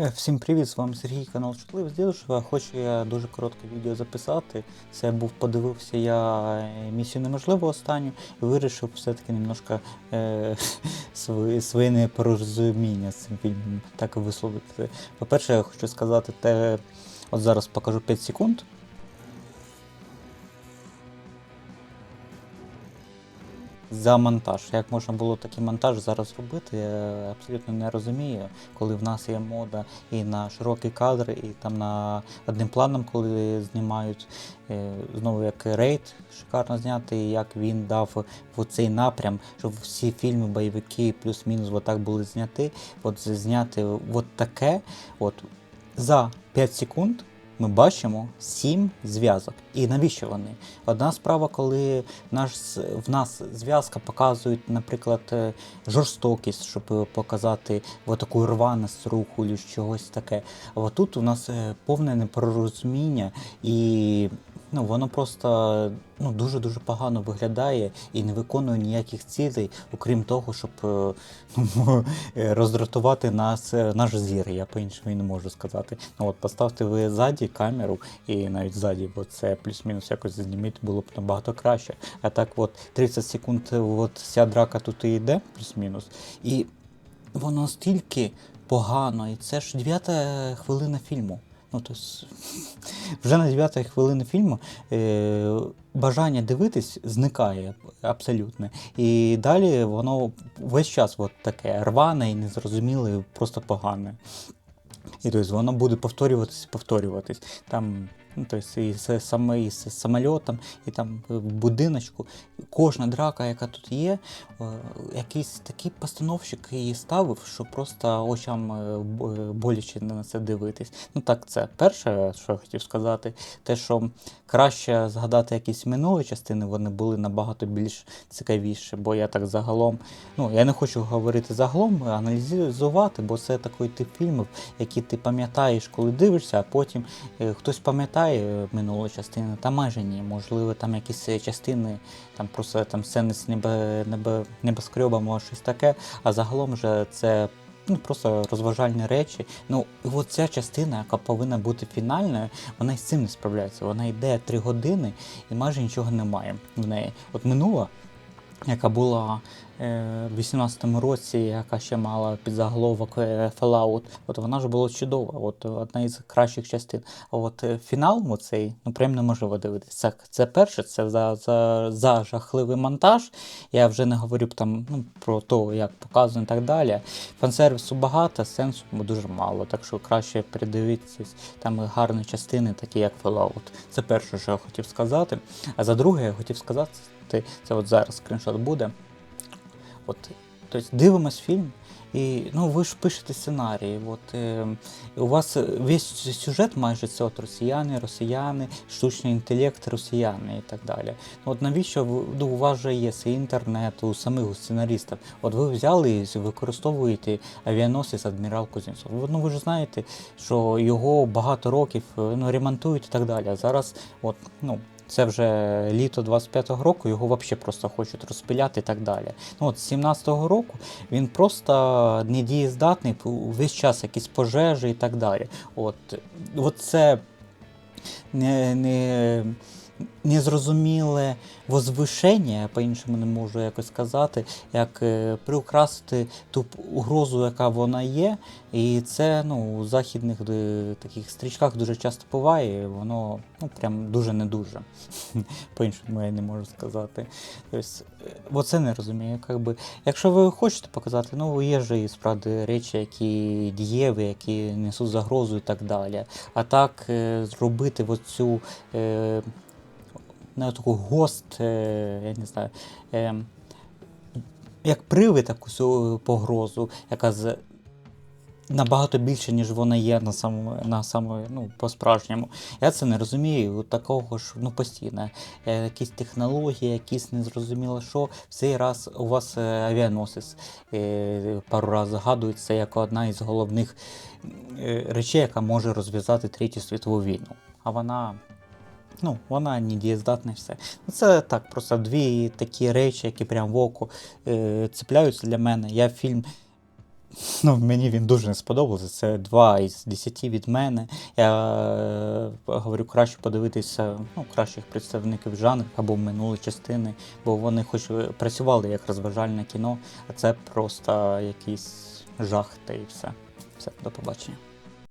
Е, Всім привіт, з вами Сергій, канал Чутливий з Дідушева. Хочу я дуже коротке відео записати. Це був подивився я е, місію неможливо останню і вирішив все-таки немножко е, свої, своє непорозуміння з цим фільмом так висловити. По-перше, я хочу сказати те, от зараз покажу 5 секунд. За монтаж. Як можна було такий монтаж зараз робити, я абсолютно не розумію, коли в нас є мода і на широкі кадри, і там на одним планом, коли знімають е, знову як рейд шикарно зняти, як він дав в цей напрям, щоб всі фільми, бойовики плюс-мінус отак були зняті. От зняти от таке, от за 5 секунд ми бачимо сім зв'язок. І навіщо вони? Одна справа, коли наш, в нас зв'язка показують, наприклад, е, жорстокість, щоб показати таку рваність руху чи чогось таке. А тут у нас е, повне непорозуміння і ну, воно просто ну, дуже-дуже погано виглядає і не виконує ніяких цілей, окрім того, щоб ну, роздратувати нас, е, наш зір. Я по-іншому і не можу сказати. Ну, от Поставте ви ззаді камеру і навіть ззаді, бо це плюс-мінус якось зніміть, було б набагато краще. А так от 30 секунд от вся драка тут і йде, плюс-мінус. І воно настільки погано, і це ж дев'ята хвилина фільму. Ну, тобто, вже на 9 хвилини фільму е, бажання дивитись зникає абсолютно. І далі воно весь час от таке рване і незрозуміле, і просто погане. І тобто, воно буде повторюватись, повторюватись. Там, ну, тобто, і з, саме, і з самольотом, і там в будиночку. Кожна драка, яка тут є, е, якийсь такий постановщик її ставив, що просто очам е, боляче на це дивитись. Ну так, це перше, що я хотів сказати, те, що краще згадати якісь минулі частини, вони були набагато більш цікавіші, бо я так загалом, ну я не хочу говорити загалом, аналізувати, бо це такий тип фільмів, які ти пам'ятаєш, коли дивишся, а потім е, хтось пам'ятає е, минулу частину, та майже ні. Можливо, там якісь е, частини, там просто там сцени з небе, небе, небоскреба, може щось таке, а загалом вже це. Ну, просто розважальні речі. Ну, і от ця частина, яка повинна бути фінальною, вона із цим не справляється. Вона йде три години і майже нічого немає в неї. От минула, яка була в 18-му році, яка ще мала підзаголовок е, Fallout, от вона ж була чудова, от одна із кращих частин. А от е, фінал оцей, ну прям неможливо дивитися. Це, це перше, це за, за, за жахливий монтаж. Я вже не говорю там ну, про те, як показано і так далі. Фансервісу багато, сенсу дуже мало, так що краще передивитися там гарні частини, такі як Fallout. Це перше, що я хотів сказати. А за друге, я хотів сказати, це от зараз скріншот буде. От, тобто дивимось фільм, і ну ви ж пишете сценарії. От, е, у вас весь сюжет майже це от росіяни, росіяни, штучний інтелект, росіяни і так далі. Ну, от навіщо ну, у вас же є свій інтернет, у самих сценаристів. От ви взяли і використовуєте авіаносець адмірал Кузнєцов. Ну ви ж знаєте, що його багато років е, ну, ремонтують і так далі. А зараз, от, ну. Це вже літо 25-го року, його взагалі просто хочуть розпиляти і так далі. Ну от з 17-го року він просто недієздатний, весь час якісь пожежі і так далі. От, от це не, не, незрозуміле возвишення, я по-іншому не можу якось сказати, як е, приукрасити ту угрозу, яка вона є. І це ну, у західних е, таких стрічках дуже часто буває, воно ну, прям дуже не дуже. По-іншому я не можу сказати. Тобто, е, оце не розумію. Якби. Якщо ви хочете показати, ну є ж і справді речі, які дієві, які несуть загрозу і так далі. А так зробити оцю на таку гост, е, я не знаю, е, як привид таку погрозу, яка з. Набагато більше, ніж вона є на самому, на самому, ну, по-справжньому. Я це не розумію. Такого ж ну, постійно. Е, якісь технології, якісь незрозуміло що. В цей раз у вас е, авіаносець е, пару разів згадується як одна із головних речей, яка може розв'язати Третю світову війну. А вона. Ну, вона не дієздатна і все. Ну, Це так, просто дві такі речі, які прям в око е, цепляються для мене. Я фільм Ну, мені він дуже не сподобався. Це 2 із 10 від мене. Я е, говорю, краще подивитися ну, кращих представників жанру або минулої частини, бо вони хоч працювали як розважальне кіно, а це просто якийсь жах та і все. Все, до побачення.